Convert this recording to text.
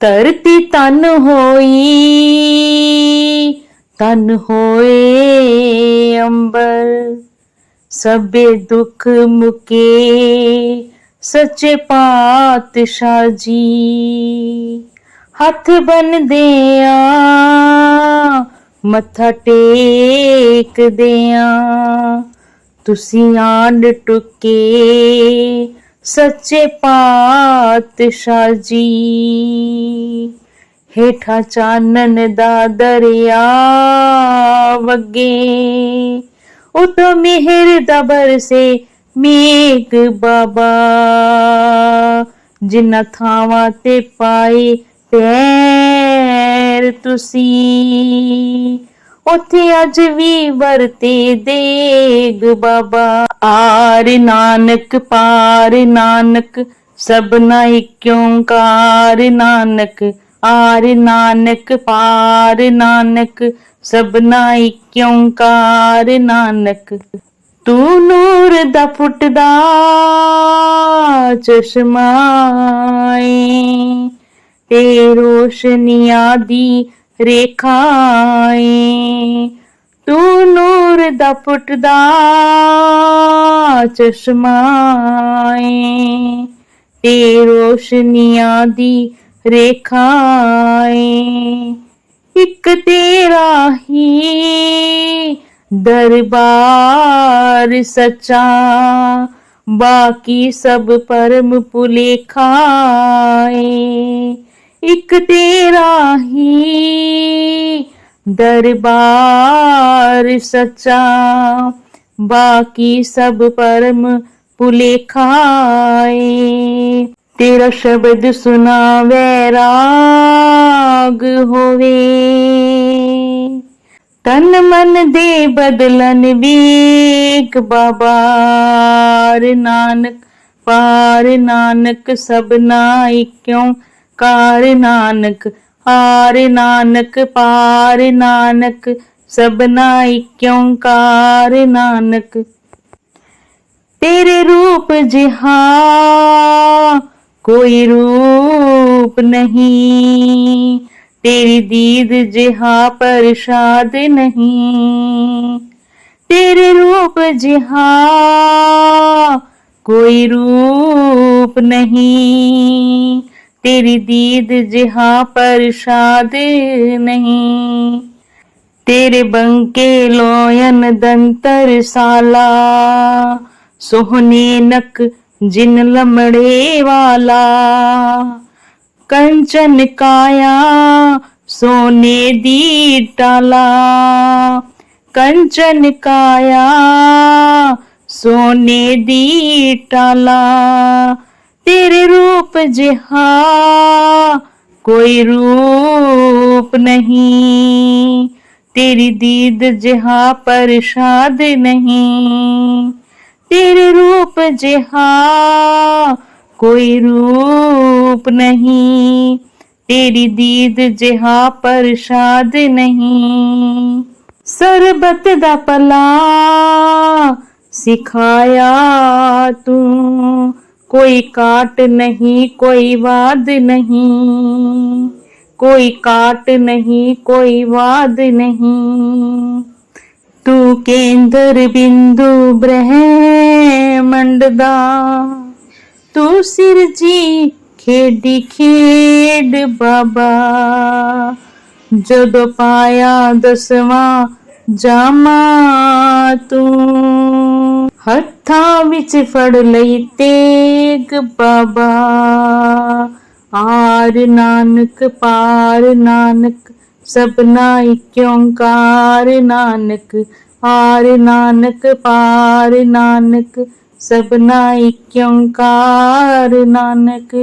ਧਰਤੀ ਤਨ ਹੋਈ ਤਨ ਹੋਏ ਅੰਬਰ। ਸਭੇ ਦੁੱਖ ਮੁਕੇ, ਸੱਚੇ ਪਾਤਸ਼ਾਹ ਜੀ। ਹੱਥ ਬੰਨਦੇ ਆ ਮੱਥਾ ਟੇਕਦੇ ਆ ਤੁਸੀਂ ਆਂਡ ਟੁਕੇ ਸੱਚੇ ਪਾਤਸ਼ਾਹ ਜੀ। ਹੇਠਾਂ ਚਾਨਣ ਦਾ ਦਰਿਆ ਵਗੇ, ਉਤੋਂ ਮਿਹਰ ਦਾ ਬਰਸੇ ਮੇਘ ਬਾਬਾ। ਜਿਨ੍ਹਾਂ ਥਾਵਾਂ ਤੇ ਪਾਏ ਪੈਰ ਤੁਸੀਂ। ਉੱਥੇ ਅੱਜ ਵੀ ਵਰਤੇ ਦੇਗ ਬਾਬਾ। ਆਰ ਨਾਨਕ, ਪਾਰ ਨਾਨਕ ਸਭਨਾ ਇੱਕ ਓੰਕਾਰ ਨਾਨਕ। ਆਰ ਨਾਨਕ, ਪਾਰ ਨਾਨਕ ਸਭਨਾ ਇੱਕ ਓੰਕਾਰ ਨਾਨਕ। ਤੂੰ ਨੂਰ ਦਾ ਫੁੱਟਦਾ ਚਸ਼ਮਾ ਏ, ਤੇ ਰੋਸ਼ਨੀਆਂ ਦੀ ਰੇਖਾਏ ਤੂੰ ਨੂਰ ਦਾ ਫੁੱਟਦਾ ਚਸ਼ਮਾ ਤੇ ਰੋਸ਼ਨੀਆਂ ਦੀ ਰੇਖਾਏ ਇੱਕ ਤੇਰਾ ਹੀ ਦਰਬਾਰ ਸੱਚਾ। ਬਾਕੀ ਸਭ ਪਰਮ ਪੁਲੇਖਾਏ ਇੱਕ ਤੇਰਾ ਹੀ ਦਰਬਾਰ ਸੱਚਾ, ਬਾਕੀ ਸਭ ਪਰਮ ਭੁਲੇਖਾ ਏ ਤੇਰਾ ਸ਼ਬਦ ਸੁਨਾ ਵੈਰਾਗ ਹੋਵੇ। ਤਨ ਮਨ ਦੇ ਬਦਲਨ ਵੀਕ ਬਾਬਾਰ ਨਾਨਕ, ਪਾਰ ਨਾਨਕ ਸਭਨਾ ਇਕਿਉ ਕਾਰ ਨਾਨਕ, ਹਾਰ ਨਾਨਕ, ਪਾਰ ਨਾਨਕ, ਸਭਨਾ ਇਕਿਉ ਕਾਰ ਨਾਨਕ। ਤੇਰੇ ਰੂਪ ਜਿਹਾ ਕੋਈ ਰੂਪ ਨਹੀਂ, ਤੇਰੀ ਦੀਦ ਜਿਹਾ ਪ੍ਰਸ਼ਾਦ ਨਹੀਂ। ਤੇਰੇ ਰੂਪ ਜਿਹਾ ਕੋਈ ਰੂਪ ਨਹੀਂ ਤੇਰੀ ਦੀਦ ਜਿਹਾ ਪ੍ਰਸ਼ਾਦ ਨਹੀਂ। ਤੇਰੇ ਬੰਕੇ ਲੋਇਨ ਦੰਤਰ ਸਾਲਾ। ਸੋਹਣੇ ਨਕ ਜਿਨ ਲਮੜੇ ਵਾਲਾ। ਕੰਚਨ ਕਾਇਆ ਸੋਨੇ ਦੀ ਟਾਲਾ। ਕੰਚਨ ਕਾਇਆ ਸੋਨੇ ਦੀ ਟਾਲਾ। ਤੇਰੇ ਰੂਪ ਜਿਹਾ ਕੋਈ ਰੂਪ ਨਹੀਂ। ਤੇਰੀ ਦੀਦ ਜਿਹਾ ਪ੍ਰਸ਼ਾਦ ਨਹੀਂ। ਤੇਰੇ ਰੂਪ ਜਿਹਾ ਕੋਈ ਰੂਪ ਨਹੀਂ। ਤੇਰੀ ਦੀਦ ਜਿਹਾ ਪ੍ਰਸ਼ਾਦ ਨਹੀਂ। ਸਰਬਤ ਦਾ ਪਲਾ ਸਿਖਾਇਆ ਤੂੰ। ਕੋਈ ਕਾਟ ਨਹੀਂ, ਕੋਈ ਵਾਦ ਨਹੀਂ। ਕੋਈ ਕਾਟ ਨਹੀਂ, ਕੋਈ ਵਾਦ ਨਹੀਂ। ਤੂੰ ਕੇਂਦਰ ਬਿੰਦੂ ਬ੍ਰਹਮੰਡ ਦਾ। ਤੂੰ ਸਿਰ ਜੀ ਖੇਡੀ ਖੇਡ ਬਾਬਾ। ਜਦੋਂ ਪਾਇਆ ਦਸਵਾਂ ਜਾਮਾ ਤੂੰ, ਹੱਥਾਂ ਵਿੱਚ ਫੜ ਲਈ ਤੇ ਤੇਗ ਬਾਬਾ, ਆਰ ਨਾਨਕ, ਪਾਰ ਨਾਨਕ, ਸਭਨਾ ਇੱਕ ਓੰਕਾਰ ਨਾਨਕ, ਆਰ ਨਾਨਕ, ਪਾਰ ਨਾਨਕ, ਸਭਨਾ ਇੱਕ ਓੰਕਾਰ ਨਾਨਕ।